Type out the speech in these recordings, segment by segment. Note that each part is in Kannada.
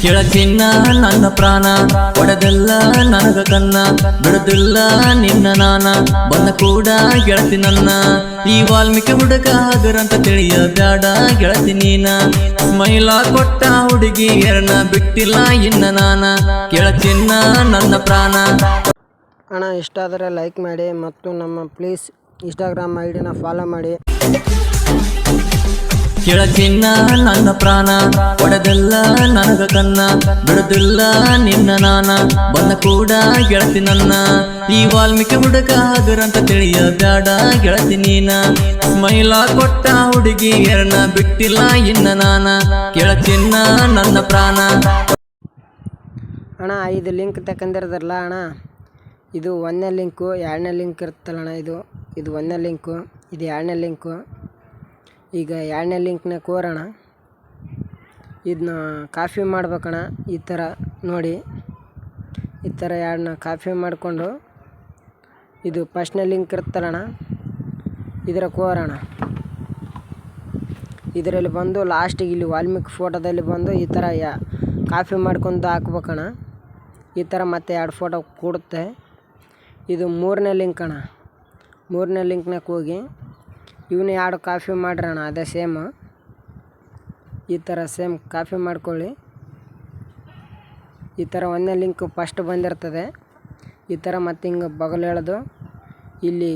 ಕೆಳಚಿನ್ನ ನನ್ನ ಪ್ರಾಣ, ಒಡೆದೆಲ್ಲ ನನಗ ಕನ್ನ, ಬಿಡದಿಲ್ಲ ನಿನ್ನ ನಾನ, ಬಂದ ಕೂಡ ಗೆಳತಿ ನನ್ನ. ಈ ವಾಲ್ಮೀಕಿ ಹುಡುಗ ಹಗರಂತ ತಿಳಿಯ ಬ್ಯಾಡ ಗೆಳತಿ ನೀನ. ಮೈಲ ಕೊಟ್ಟ ಹುಡುಗಿ ಎರನ ಬಿಟ್ಟಿಲ್ಲ ಇನ್ನ ನಾನ. ಕೆಳಕಿನ್ನ ನನ್ನ ಪ್ರಾಣ. ಅಣ್ಣ ಇಷ್ಟ ಆದರೆ ಲೈಕ್ ಮಾಡಿ ಮತ್ತು ನಮ್ಮ ಪ್ಲೀಸ್ ಇನ್ಸ್ಟಾಗ್ರಾಮ್ ಐಡಿನ ಡಿನ ಫಾಲೋ ಮಾಡಿ. ಕೆಳಚಿನ್ನ ನನ್ನ ಪ್ರಾಣ, ಒಡೆದೆಲ್ಲ ನನಗ ಕನ್ನ, ಬಿಡದಿಲ್ಲ ನಿನ್ನ ನಾನ, ಬಂದ ಕೂಡ ಗೆಳತಿ ನನ್ನ. ಈ ವಾಲ್ಮೀಕಿ ಹುಡುಗ ಹಗರಂತ ತಿಳಿಯ ಬ್ಯಾಡ ಗೆಳತಿ ನೀನ. ಮೈಲ ಕೊಟ್ಟ ಹುಡುಗಿ ಎರನ ಬಿಟ್ಟಿಲ್ಲ ಇನ್ನ ನಾನ. ಕೆಳಗಿನ್ನ ನನ್ನ ಪ್ರಾಣ. ಅಣ್ಣ ಇದು ಲಿಂಕ್ ತಕ್ಕಂದಿರದಲ್ಲ ಅಣ್ಣ? ಇದು ಒಂದನೇ ಲಿಂಕು, ಎರಡನೇ ಲಿಂಕ್ ಇರುತ್ತಲ್ಲ ಅಣ್ಣ ಇದು? ಇದು ಒಂದನೇ ಲಿಂಕು, ಇದು ಎರಡನೇ ಲಿಂಕು. ಈಗ ಎರಡನೇ ಲಿಂಕ್ನ ಕೋರೋಣ. ಇದನ್ನ ಕಾಫಿ ಮಾಡ್ಬೇಕಣ್ಣ ಈ ಥರ ನೋಡಿ. ಈ ಥರ ಎರಡನ್ನ ಕಾಫಿ ಮಾಡಿಕೊಂಡು, ಇದು ಫಸ್ಟ್ನೇ ಲಿಂಕ್ ಇರ್ತಾರಣ ಇದರ ಕೋರೋಣ. ಇದರಲ್ಲಿ ಬಂದು ಲಾಸ್ಟಿಗೆ ಇಲ್ಲಿ ವಾಲ್ಮೀಕಿ ಫೋಟೋದಲ್ಲಿ ಬಂದು ಈ ಥರ ಯಾ, ಕಾಫಿ ಮಾಡ್ಕೊಂಡು ಹಾಕ್ಬೇಕಣ್ಣ ಈ ಥರ ಮತ್ತೆ ಎರಡು ಫೋಟೋ ಕೊಡುತ್ತೆ. ಇದು ಮೂರನೇ ಲಿಂಕ್ ಅಣ್ಣ ಮೂರನೇ ಲಿಂಕ್ನಾಗ ಹೋಗಿ. ಇವನ್ನ ಎರಡು ಕಾಫಿ ಮಾಡ್ರಣ, ಅದೇ ಸೇಮ್ ಈ ಥರ ಸೇಮ್ ಕಾಫಿ ಮಾಡ್ಕೊಳ್ಳಿ. ಈ ಥರ ಒಂದನೇ ಲಿಂಕ್ ಫಸ್ಟ್ ಬಂದಿರ್ತದೆ. ಈ ಥರ ಮತ್ತೆ ಹಿಂಗೆ ಬಗಲು ಎಳೆದು ಇಲ್ಲಿ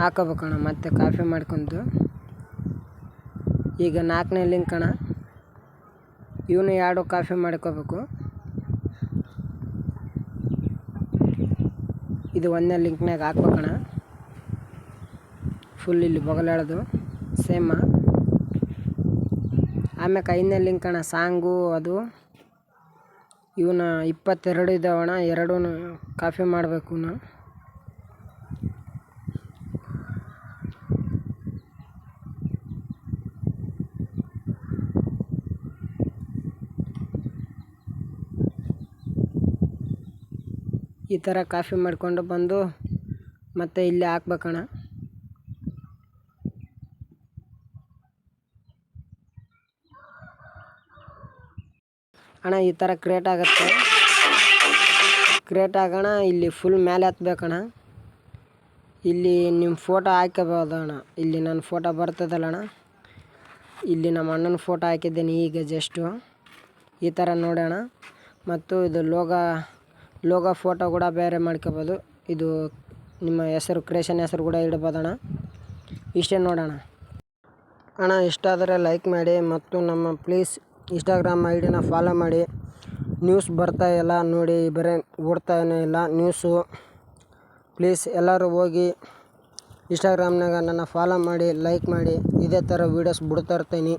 ಹಾಕೋಬೇಕಣ್ಣ ಮತ್ತೆ ಕಾಫಿ ಮಾಡ್ಕೊಂಡು. ಈಗ ನಾಲ್ಕನೇ ಲಿಂಕ್ ಅಣ್ಣ. ಇವನು ಎರಡು ಕಾಫಿ ಮಾಡ್ಕೋಬೇಕು. ಇದು ಒಂದನೇ ಲಿಂಕ್ನಾಗ ಹಾಕ್ಬೇಕಣ್ಣ. ಫುಲ್ ಇಲ್ಲಿ ಬೊಗಲಾಡೋದು ಸೇಮ ಆಮ್ಯಾಕೆ ಐದನೇ ಅಣ್ಣ ಸಾಂಗು ಅದು. ಇವನ್ನ ಇಪ್ಪತ್ತೆರಡು ಇದ್ದಾವಣ ಎರಡೂ ಕಾಫಿ ಮಾಡಬೇಕು ಈ ಥರ ಕಾಫಿ ಮಾಡಿಕೊಂಡು ಬಂದು ಮತ್ತೆ ಇಲ್ಲಿ ಹಾಕ್ಬೇಕಣ್ಣ. ಅಣ್ಣ, ಈ ಥರ ಕ್ರಿಯೇಟ್ ಆಗುತ್ತೆ. ಕ್ರಿಯೇಟ್ ಆಗೋಣ, ಇಲ್ಲಿ ಫುಲ್ ಮೇಲೆ ಹತ್ಬೇಕಣ್ಣ. ಇಲ್ಲಿ ನಿಮ್ಮ ಫೋಟೋ ಹಾಕಬಹುದು ಅಣ್ಣ. ಇಲ್ಲಿ ನನ್ನ ಫೋಟೋ ಬರ್ತದಲ್ಲಣ್ಣ. ಇಲ್ಲಿ ನಮ್ಮ ಅಣ್ಣನ ಫೋಟೋ ಹಾಕಿದ್ದೇನೆ ಈಗ ಜಸ್ಟು ಈ ಥರ ನೋಡೋಣ. ಮತ್ತು ಇದು ಲೋಗ, ಲೋಗೋ ಫೋಟೋ ಕೂಡ ಬೇರೆ ಮಾಡ್ಕೋಬೋದು ಇದು ನಿಮ್ಮ ಹೆಸರು ಕ್ರಿಯೇಷನ್ ಹೆಸರು ಕೂಡ ಇಡ್ಬೋದಣ್ಣ. ಇಷ್ಟೇ ನೋಡೋಣ. ಅಣ್ಣ ಇಷ್ಟ ಆದರೆ ಲೈಕ್ ಮಾಡಿ ಮತ್ತು ನಮ್ಮ ಪ್ಲೀಸ್ ಇನ್ಸ್ಟಾಗ್ರಾಮ್ ಐ ಡಿನ ಫಾಲೋ ಮಾಡಿ. ನ್ಯೂಸ್ ಬರ್ತಾ ಇಲ್ಲ ನೋಡಿ, ಬರೀ ಓಡ್ತಾನೇ ಇಲ್ಲ ನ್ಯೂಸು ಪ್ಲೀಸ್ ಎಲ್ಲರೂ ಹೋಗಿ ಇನ್ಸ್ಟಾಗ್ರಾಮ್ನಾಗ ನನ್ನ ಫಾಲೋ ಮಾಡಿ ಲೈಕ್ ಮಾಡಿ. ಇದೇ ಥರ ವೀಡಿಯೋಸ್ ಬಿಡ್ತಾ ಇರ್ತೀನಿ.